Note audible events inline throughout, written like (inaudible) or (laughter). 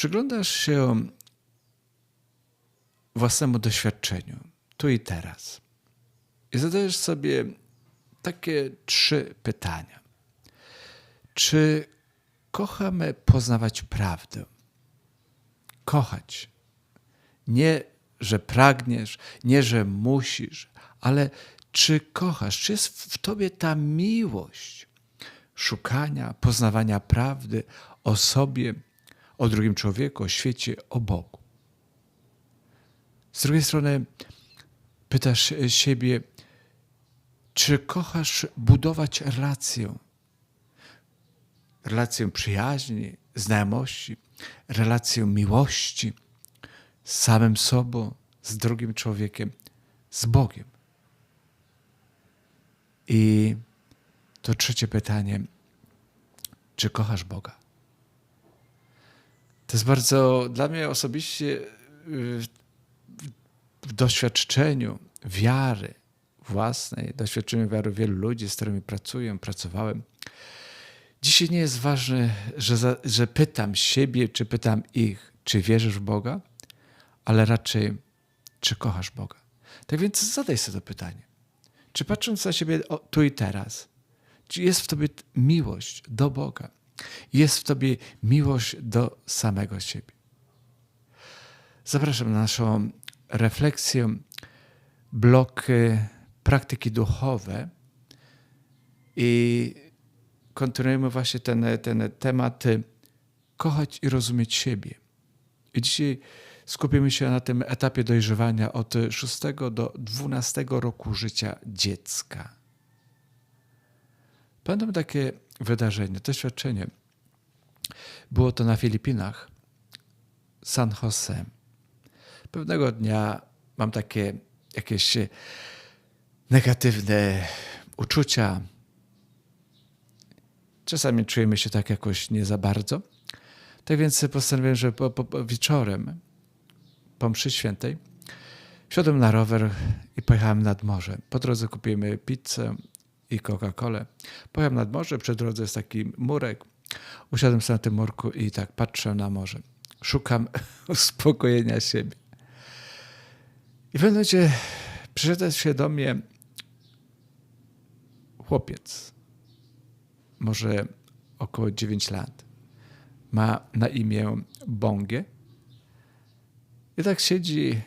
Przyglądasz się własnemu doświadczeniu, tu i teraz. I zadajesz sobie takie trzy pytania. Czy kochamy poznawać prawdę? Kochać. Nie, że pragniesz, nie, że musisz, ale czy kochasz? Czy jest w tobie ta miłość szukania, poznawania prawdy o sobie, o drugim człowieku, o świecie, o Bogu? Z drugiej strony pytasz siebie, czy kochasz budować relację? Relację przyjaźni, znajomości, relację miłości z samym sobą, z drugim człowiekiem, z Bogiem. I to trzecie pytanie, czy kochasz Boga? To jest bardzo dla mnie osobiście y, w doświadczeniu wiary własnej, doświadczeniu wiary wielu ludzi, z którymi pracuję, pracowałem. Dzisiaj nie jest ważne, że, za, że pytam siebie, czy pytam ich, czy wierzysz w Boga, ale raczej, czy kochasz Boga. Tak więc zadaj sobie to pytanie. Czy patrząc na siebie tu i teraz, czy jest w tobie miłość do Boga? Jest w tobie miłość do samego siebie? Zapraszam na naszą refleksję, blok praktyki duchowe i kontynuujemy właśnie ten, ten temat kochać i rozumieć siebie. I dzisiaj skupimy się na tym etapie dojrzewania od 6 do 12 roku życia dziecka. Pamiętam takie wydarzenie, doświadczenie. Było to na Filipinach, San Jose. Pewnego dnia mam takie jakieś negatywne uczucia. Czasami czujemy się tak jakoś nie za bardzo. Tak więc postanowiłem, że po, po, wieczorem, po mszy świętej, wsiadłem na rower i pojechałem nad morze. Po drodze kupimy pizzę i Coca-Colę. Pojechałem nad morze, przy drodze jest taki murek. Usiadłem sobie na tym murku i tak patrzę na morze. Szukam (laughs) uspokojenia siebie. I w pewnym momencie przyszedł się do mnie chłopiec, może około 9 lat. Ma na imię Bągie. I tak siedzi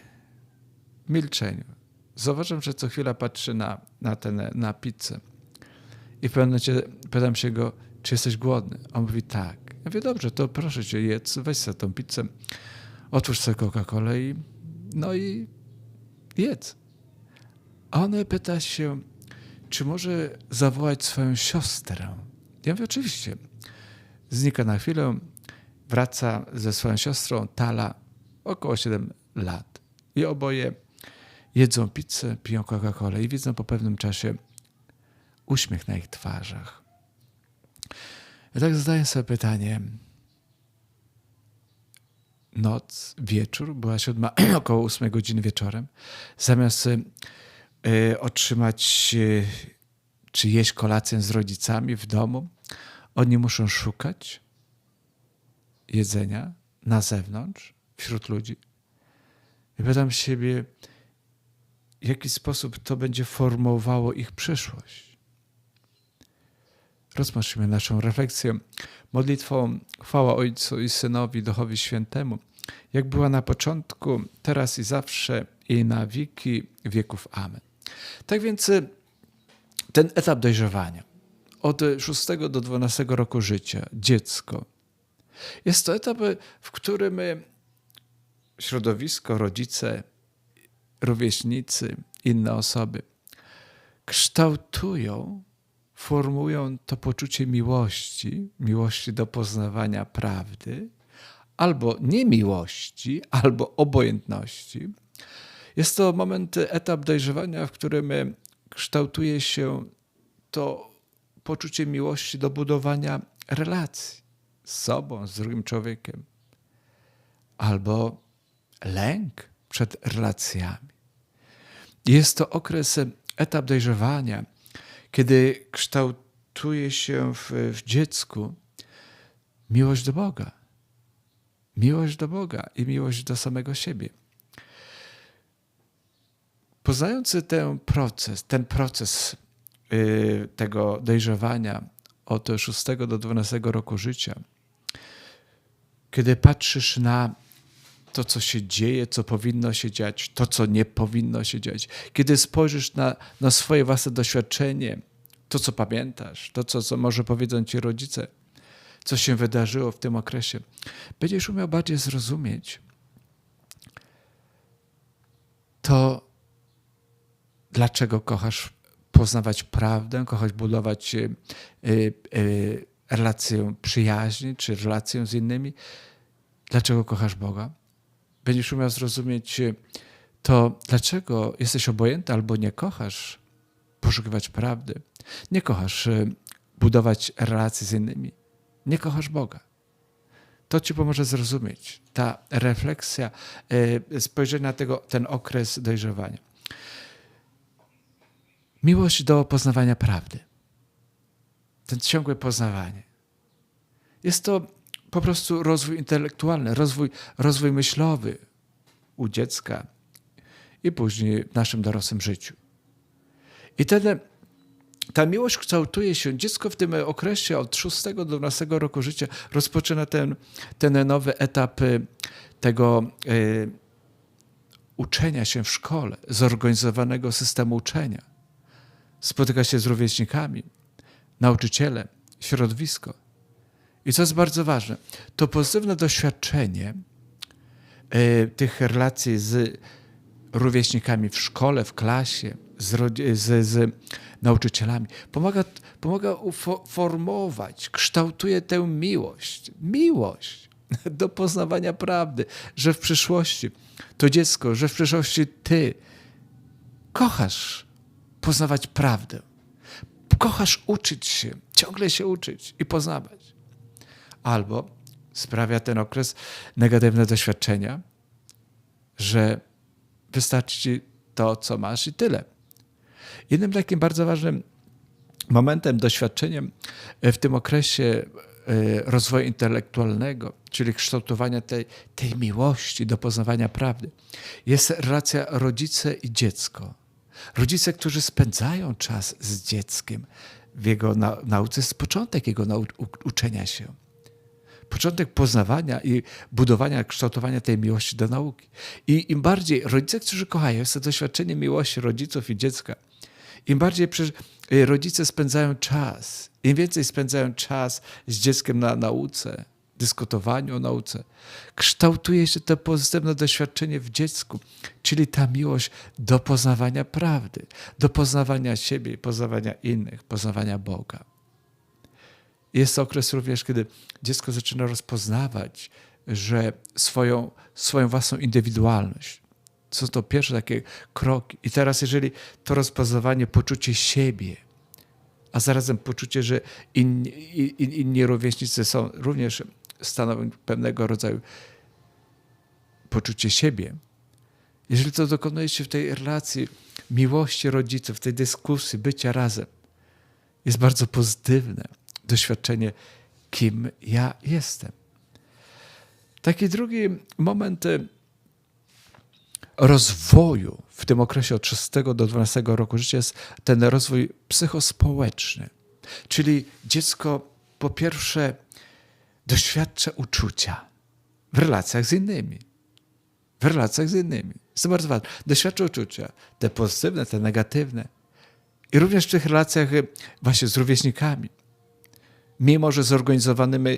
w milczeniu. Zauważam, że co chwila patrzy na, na, ten, na pizzę. I w pewnym momencie pytam się go, czy jesteś głodny? On mówi tak. Ja mówię, dobrze, to proszę cię, jedz, weź sobie tą pizzę, otwórz sobie Coca-Colę i no i jedz. A on pyta się, czy może zawołać swoją siostrę? Ja mówię, oczywiście. Znika na chwilę, wraca ze swoją siostrą, Tala, około 7 lat. I oboje jedzą pizzę, piją Coca-Colę i widzą po pewnym czasie uśmiech na ich twarzach. I tak zadaję sobie pytanie. Noc, wieczór, była siódma, (clears throat) około ósmej godziny wieczorem. Zamiast y, otrzymać y, czy jeść kolację z rodzicami w domu, oni muszą szukać jedzenia na zewnątrz, wśród ludzi. I pytam siebie, w jaki sposób to będzie formowało ich przyszłość. Rozpoczniemy naszą refleksję modlitwą chwała Ojcu i Synowi, Duchowi Świętemu, jak była na początku, teraz i zawsze, i na wieki wieków. Amen. Tak więc y, ten etap dojrzewania, od 6 do 12 roku życia, dziecko, jest to etap, w którym środowisko, rodzice, rówieśnicy, inne osoby kształtują, formują to poczucie miłości, miłości do poznawania prawdy, albo niemiłości, albo obojętności. Jest to moment, etap dojrzewania, w którym kształtuje się to poczucie miłości do budowania relacji z sobą, z drugim człowiekiem, albo lęk przed relacjami. Jest to okres, etap dojrzewania, kiedy kształtuje się w, w dziecku miłość do Boga, Miłość do Boga i miłość do samego siebie. Poznający ten proces, ten proces yy, tego dojrzewania od 6 do 12 roku życia, kiedy patrzysz na to, co się dzieje, co powinno się dziać, to, co nie powinno się dziać, kiedy spojrzysz na, na swoje własne doświadczenie, to, co pamiętasz, to, co, co może powiedzą ci rodzice, co się wydarzyło w tym okresie, będziesz umiał bardziej zrozumieć to, dlaczego kochasz poznawać prawdę, kochasz budować y, y, relację przyjaźni czy relację z innymi, dlaczego kochasz Boga. Będziesz umiał zrozumieć to, dlaczego jesteś obojętny albo nie kochasz poszukiwać prawdy, nie kochasz budować relacji z innymi, nie kochasz Boga. To ci pomoże zrozumieć ta refleksja, spojrzenie na tego, ten okres dojrzewania. Miłość do poznawania prawdy. Ten ciągłe poznawanie. Jest to po prostu rozwój intelektualny, rozwój, rozwój myślowy u dziecka i później w naszym dorosłym życiu. I wtedy ta miłość kształtuje się, dziecko w tym okresie od 6 do 12 roku życia rozpoczyna ten, ten nowy etap y, tego y, uczenia się w szkole, zorganizowanego systemu uczenia. Spotyka się z rówieśnikami, nauczycielem, środowisko. I co jest bardzo ważne, to pozytywne doświadczenie y, tych relacji z rówieśnikami w szkole, w klasie, z, z, z nauczycielami. Pomaga, pomaga formować, kształtuje tę miłość. Miłość (laughs) do poznawania prawdy, że w przyszłości to dziecko, że w przyszłości ty kochasz poznawać prawdę. Kochasz uczyć się, ciągle się uczyć i poznawać. Albo sprawia ten okres negatywne doświadczenia, że wystarczy ci to, co masz i tyle. Jednym takim bardzo ważnym momentem, doświadczeniem e, w tym okresie e, rozwoju intelektualnego, czyli kształtowania tej, tej miłości do poznawania prawdy, jest relacja rodzice i dziecko. Rodzice, którzy spędzają czas z dzieckiem w jego nauce, jest początek jego nau uczenia się. Początek poznawania i budowania, kształtowania tej miłości do nauki. I im bardziej rodzice, którzy kochają, jest to doświadczenie miłości rodziców i dziecka, im bardziej y, rodzice spędzają czas, im więcej spędzają czas z dzieckiem na nauce, dyskutowaniu o nauce, kształtuje się to pozytywne doświadczenie w dziecku, czyli ta miłość do poznawania prawdy, do poznawania siebie, poznawania innych, poznawania Boga. Jest okres również, kiedy dziecko zaczyna rozpoznawać, że swoją, swoją własną indywidualność, są to pierwsze takie kroki. I teraz, jeżeli to rozpoznawanie, poczucie siebie, a zarazem poczucie, że inni, in, inni rówieśnicy są również stanowią pewnego rodzaju poczucie siebie, jeżeli to dokonuje się w tej relacji miłości rodziców, w tej dyskusji, bycia razem, jest bardzo pozytywne doświadczenie, kim ja jestem. Taki drugi moment rozwoju w tym okresie od 6 do 12 roku życia jest ten rozwój psychospołeczny. Czyli dziecko po pierwsze doświadcza uczucia w relacjach z innymi. W relacjach z innymi. Jest to bardzo ważne. Doświadcza uczucia, te pozytywne, te negatywne. I również w tych relacjach właśnie z rówieśnikami mimo że zorganizowanymi,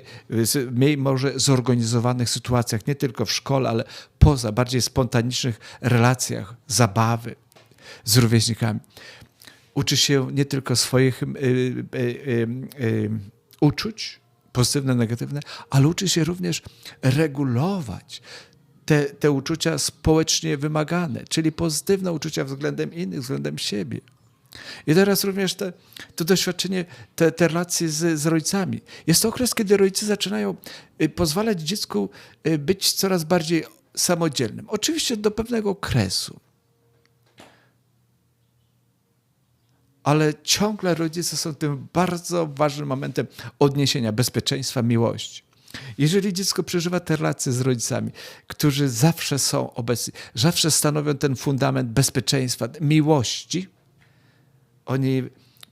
mimo że zorganizowanych sytuacjach, nie tylko w szkole, ale poza, bardziej spontanicznych relacjach, zabawy z rówieśnikami. Uczy się nie tylko swoich y, y, y, uczuć, pozytywne, negatywne, ale uczy się również regulować te, te uczucia społecznie wymagane, czyli pozytywne uczucia względem innych, względem siebie. I teraz również te, to doświadczenie, te, te relacje z, z rodzicami. Jest to okres, kiedy rodzice zaczynają y, pozwalać dziecku y, być coraz bardziej samodzielnym. Oczywiście do pewnego okresu. Ale ciągle rodzice są tym bardzo ważnym momentem odniesienia bezpieczeństwa, miłości. Jeżeli dziecko przeżywa te relacje z rodzicami, którzy zawsze są obecni, zawsze stanowią ten fundament bezpieczeństwa, miłości, oni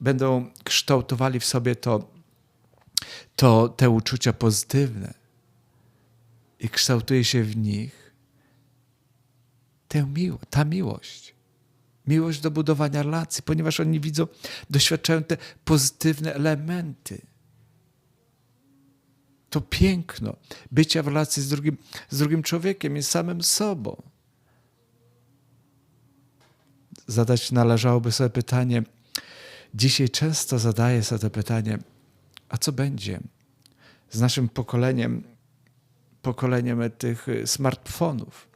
będą kształtowali w sobie to, to te uczucia pozytywne i kształtuje się w nich tę miło, ta miłość. Miłość do budowania relacji, ponieważ oni widzą, doświadczają te pozytywne elementy. To piękno bycia w relacji z drugim, z drugim człowiekiem i samym sobą. Zadać należałoby sobie pytanie, dzisiaj często zadaję sobie to pytanie, a co będzie z naszym pokoleniem, pokoleniem tych smartfonów,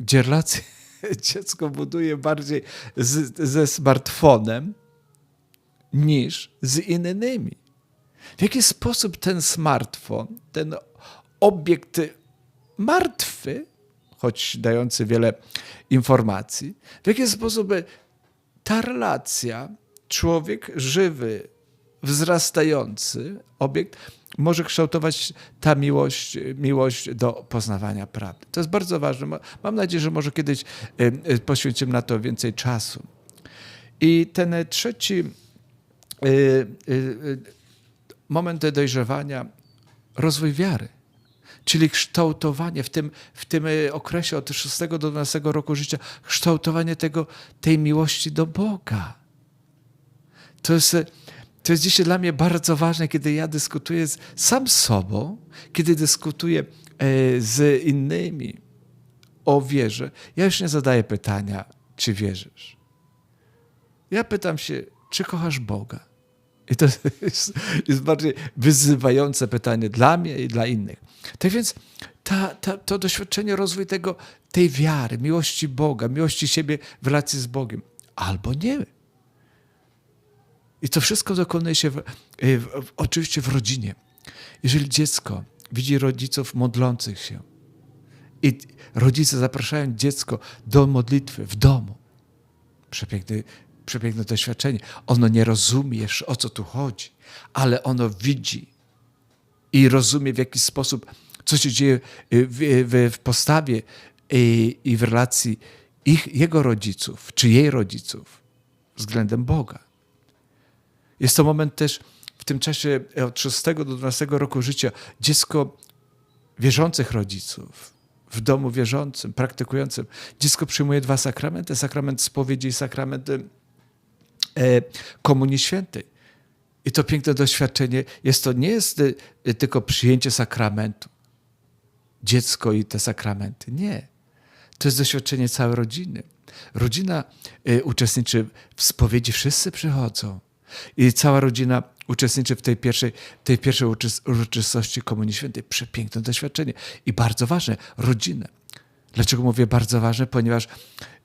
gdzie relacje (laughs) dziecko buduje bardziej z, ze smartfonem niż z innymi. W jaki sposób ten smartfon, ten obiekt martwy, choć dający wiele informacji, w jaki sposób ta relacja, człowiek żywy, wzrastający obiekt, może kształtować ta miłość, miłość do poznawania prawdy. To jest bardzo ważne. Mam nadzieję, że może kiedyś poświęcimy na to więcej czasu. I ten trzeci moment dojrzewania, rozwój wiary, czyli kształtowanie w tym, w tym okresie od 6 do 12 roku życia, kształtowanie tego, tej miłości do Boga. To jest, to jest dzisiaj dla mnie bardzo ważne, kiedy ja dyskutuję z, sam sobą, kiedy dyskutuję e, z innymi o wierze. Ja już nie zadaję pytania, czy wierzysz. Ja pytam się, czy kochasz Boga? I to (laughs) jest, jest, bardziej wyzywające pytanie dla mnie i dla innych. Tak więc ta, ta, to doświadczenie, rozwój tego, tej wiary, miłości Boga, miłości siebie w relacji z Bogiem, albo nie. I to wszystko dokonuje się w, w, w, oczywiście w rodzinie. Jeżeli dziecko widzi rodziców modlących się i rodzice zapraszają dziecko do modlitwy w domu, przepiękny przepiękne doświadczenie. Ono nie rozumie, o co tu chodzi, ale ono widzi i rozumie w jakiś sposób, co się dzieje w, w, w postawie i, i w relacji ich, jego rodziców, czy jej rodziców względem Boga. Jest to moment też w tym czasie od 6 do 12 roku życia dziecko wierzących rodziców, w domu wierzącym, praktykującym, dziecko przyjmuje dwa sakramenty, sakrament spowiedzi i sakrament E, Komunii Świętej. I to piękne doświadczenie jest to nie jest e, tylko przyjęcie sakramentu, dziecko i te sakramenty. Nie. To jest doświadczenie całej rodziny. Rodzina e, uczestniczy w spowiedzi, wszyscy przychodzą. I cała rodzina uczestniczy w tej pierwszej, tej pierwszej uroczystości Komunii Świętej. Przepiękne doświadczenie. I bardzo ważne, rodzinę. Dlaczego mówię bardzo ważne? Ponieważ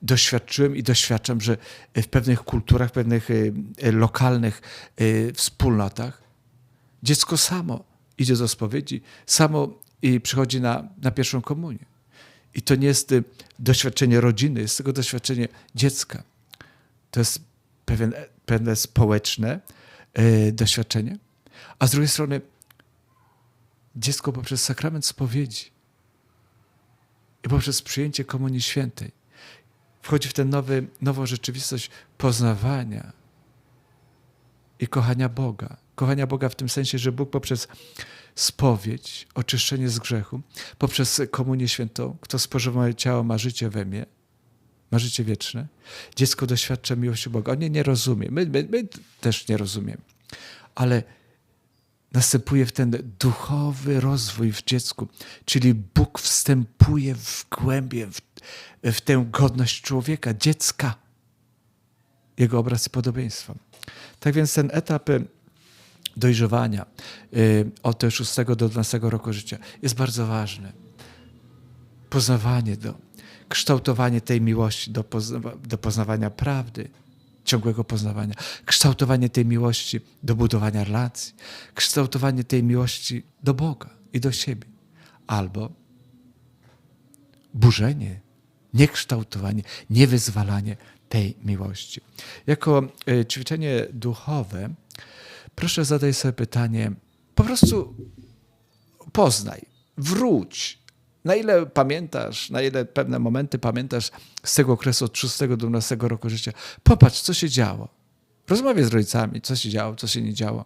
doświadczyłem i doświadczam, że w pewnych kulturach, w pewnych y, y, lokalnych wspólnotach dziecko samo idzie do spowiedzi, samo i przychodzi na, na pierwszą komunię. I to nie jest doświadczenie rodziny, jest tego doświadczenie dziecka. To jest pewien, pewne społeczne doświadczenie. A z drugiej strony dziecko poprzez sakrament spowiedzi i poprzez przyjęcie Komunii Świętej wchodzi w tę nowy, nową rzeczywistość poznawania i kochania Boga. Kochania Boga w tym sensie, że Bóg poprzez spowiedź, oczyszczenie z grzechu, poprzez Komunię Świętą, kto spożywa ciało, ma życie we mnie, ma życie wieczne. Dziecko doświadcza miłości Boga. On nie, nie rozumie. My, my, my też nie rozumiemy. Ale następuje w ten duchowy rozwój w dziecku, czyli Bóg wstępuje w głębie, w, w tę godność człowieka, dziecka, jego obraz i podobieństwo. Tak więc ten etap y, dojrzewania y, od 6 do 12 roku życia jest bardzo ważny. Poznawanie do, kształtowanie tej miłości do, pozna, do poznawania prawdy, ciągłego poznawania, kształtowanie tej miłości do budowania relacji, kształtowanie tej miłości do Boga i do siebie, albo burzenie, niekształtowanie, niewyzwalanie tej miłości. Jako e, ćwiczenie duchowe, proszę zadać sobie pytanie, po prostu poznaj, wróć. Na ile pamiętasz, na ile pewne momenty pamiętasz z tego okresu od 6 do 12 roku życia, popatrz, co się działo. Rozmawiaj z rodzicami, co się działo, co się nie działo.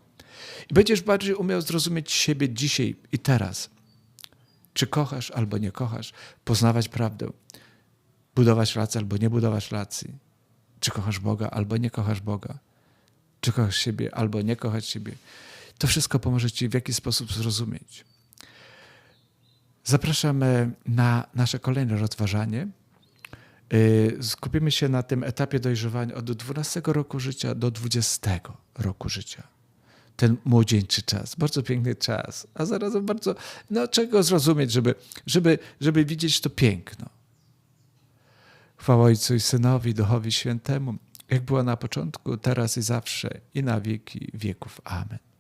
I będziesz bardziej umiał zrozumieć siebie dzisiaj i teraz. Czy kochasz albo nie kochasz, poznawać prawdę, budować relacje albo nie budować relacji. Czy kochasz Boga albo nie kochasz Boga. Czy kochasz siebie albo nie kochasz siebie. To wszystko pomoże Ci w jakiś sposób zrozumieć. Zapraszamy na nasze kolejne rozważanie. Yy, Skupimy się na tym etapie dojrzewania od 12 roku życia do 20 roku życia. Ten młodzieńczy czas, bardzo piękny czas, a zarazem bardzo, no czego zrozumieć, żeby, żeby, żeby widzieć to piękno. Chwała Ojcu i Synowi, Duchowi Świętemu, jak była na początku, teraz i zawsze, i na wieki wieków. Amen.